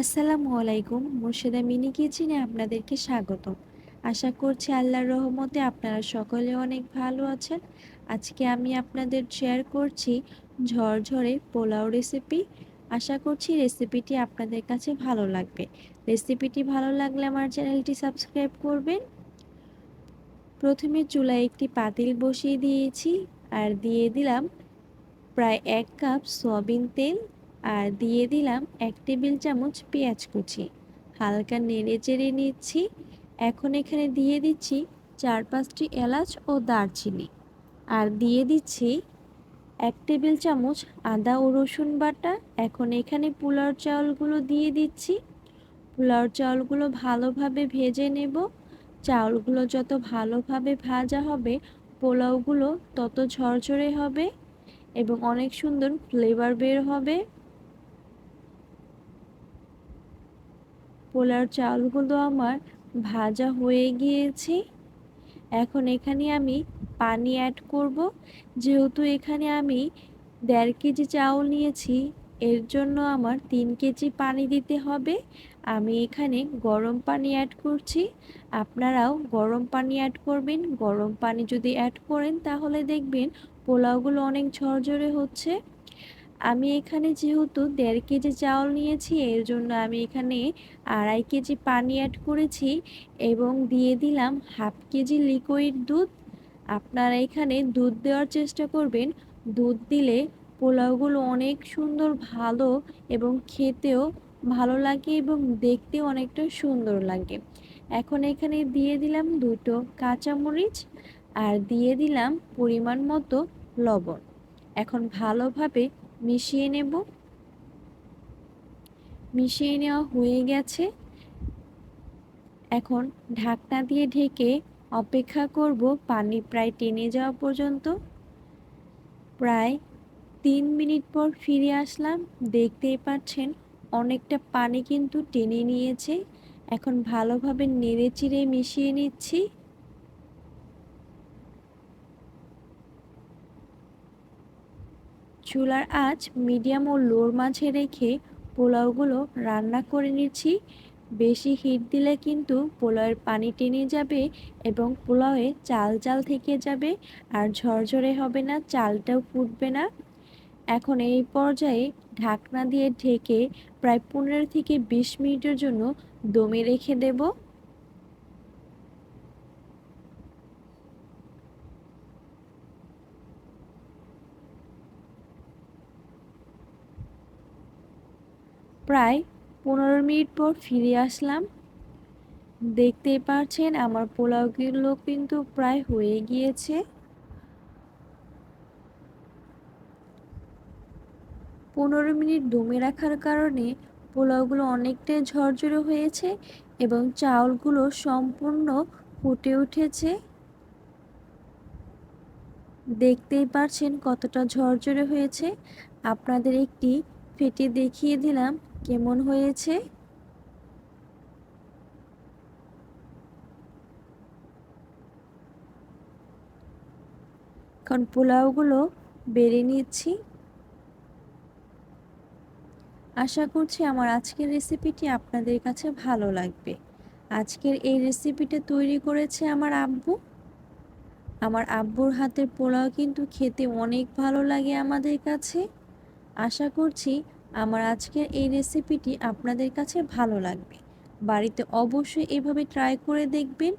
আসসালামু আলাইকুম, মুর্শিদা মিনি কিচেনে আপনাদেরকে স্বাগত আশা করছি আল্লাহর রহমতে আপনারা সকলে অনেক ভালো আছেন। আজকে আমি আপনাদের শেয়ার করছি ঝরঝরে পোলাও রেসিপি আশা করছি রেসিপিটি আপনাদের কাছে ভালো লাগবে। রেসিপিটি ভালো লাগলে আমার চ্যানেলটি সাবস্ক্রাইব করবেন। প্রথমে চুলায় একটি পাতিল বসিয়ে দিয়েছি। আর দিয়ে দিলাম প্রায় এক কাপ সয়াবিন তেল। আর দিয়ে দিলাম এক টেবিল চামচ পেঁয়াজ কুচি। হালকা নেড়ে চেড়ে নিচ্ছি। এখন এখানে দিয়ে দিচ্ছি চার পাঁচটি এলাচ ও দারচিনি। আর দিয়ে দিচ্ছি এক টেবিল চামচ আদা ও রসুন বাটা। এখন এখানে পোলাওর চাউলগুলো দিয়ে দিচ্ছি। পোলাওর চাউলগুলো ভালোভাবে ভেজে নেব। চাউলগুলো যত ভালোভাবে ভাজা হবে, পোলাওগুলো তত ঝরঝরে হবে এবং অনেক সুন্দর ফ্লেভার বের হবে। পোলার চালগুলো আমার ভাজা হয়ে গিয়েছে। এখন এখানে আমি পানি অ্যাড করব। যেহেতু এখানে আমি দেড় কেজি চাউল নিয়েছি, এর জন্য আমার তিন কেজি পানি দিতে হবে। আমি এখানে গরম পানি অ্যাড করছি। আপনারাও গরম পানি অ্যাড করবেন। গরম পানি যদি অ্যাড করেন, তাহলে দেখবেন পোলাওগুলো অনেক ঝরঝরে হচ্ছে। আমি এখানে যেহেতু দেড় কেজি চাউল নিয়েছি, এর জন্য আমি এখানে আড়াই কেজি পানি অ্যাড করেছি এবং দিয়ে দিলাম হাফ কেজি লিকুইড দুধ। আপনারা এখানে দুধ দেওয়ার চেষ্টা করবেন। দুধ দিলে পোলাওগুলো অনেক সুন্দর ভালো এবং খেতেও ভালো লাগে এবং দেখতেও অনেকটা সুন্দর লাগে। এখন এখানে দিয়ে দিলাম দুটো কাঁচামরিচ আর দিয়ে দিলাম পরিমাণ মতো লবণ। এখন ভালোভাবে মিশিয়ে নেব। মিশিয়ে নেওয়া হয়ে গেছে। এখন ঢাকনা দিয়ে ঢেকে অপেক্ষা করব পানি প্রায় টেনে যাওয়া পর্যন্ত। প্রায় তিন মিনিট পর ফিরে আসলাম। দেখতেই পাচ্ছেন, অনেকটা পানি কিন্তু টেনে নিয়েছে। এখন ভালোভাবে নেড়ে চিড়ে মিশিয়ে নিচ্ছি। চুলার আঁচ মিডিয়াম ও লোর মাঝে রেখে পোলাওগুলো রান্না করে নিচ্ছি। বেশি হিট দিলে কিন্তু পোলাওয়ের পানি টেনে যাবে এবং পোলাওয়ে চাল চাল থেকে যাবে আর ঝরঝরে হবে না, চালটাও ফুটবে না। এখন এই পর্যায়ে ঢাকনা দিয়ে ঢেকে প্রায় পনেরো থেকে বিশ মিনিটের জন্য দমে রেখে দেবো। প্রায় পনেরো মিনিট পর ফিরে আসলাম। দেখতেই পারছেন আমার পোলাওগুলো কিন্তু প্রায় হয়ে গিয়েছে। পনেরো মিনিট দমে রাখার কারণে পোলাওগুলো অনেকটাই ঝরঝরে হয়েছে এবং চাউলগুলো সম্পূর্ণ ফুটে উঠেছে। দেখতেই পারছেন কতটা ঝরঝরে হয়েছে। আপনাদের একটি ফেটে দেখিয়ে দিলাম। কেমন হয়েছে? এখন পোলাওগুলো বেড়ে নিচ্ছি। আশা করছি আমার আজকের রেসিপিটি আপনাদের কাছে ভালো লাগবে। আজকের এই রেসিপিটা তৈরি করেছে আমার আব্বু। আমার আব্বুর হাতের পোলাও কিন্তু খেতে অনেক ভালো লাগে আমাদের কাছে। আশা করছি আমার আজকের এই রেসিপিটি আপনাদের কাছে ভালো লাগবে। বাড়িতে অবশ্যই এভাবে ট্রাই করে দেখবেন।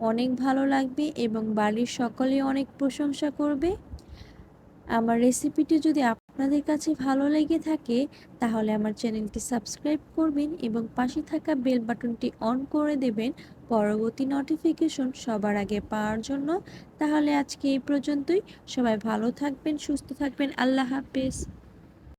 অনেক ভালো লাগবে এবং বাড়ির সকলে অনেক প্রশংসা করবে। আমার রেসিপিটি যদি আপনাদের কাছে ভালো লেগে থাকে, তাহলে আমার চ্যানেলটি সাবস্ক্রাইব করবেন এবং পাশে থাকা বেল বাটনটি অন করে দেবেন পরবর্তী নোটিফিকেশন সবার আগে পাওয়ার জন্য। তাহলে আজকে এই পর্যন্তই। সবাই ভালো থাকবেন, সুস্থ থাকবেন। আল্লাহ হাফেজ।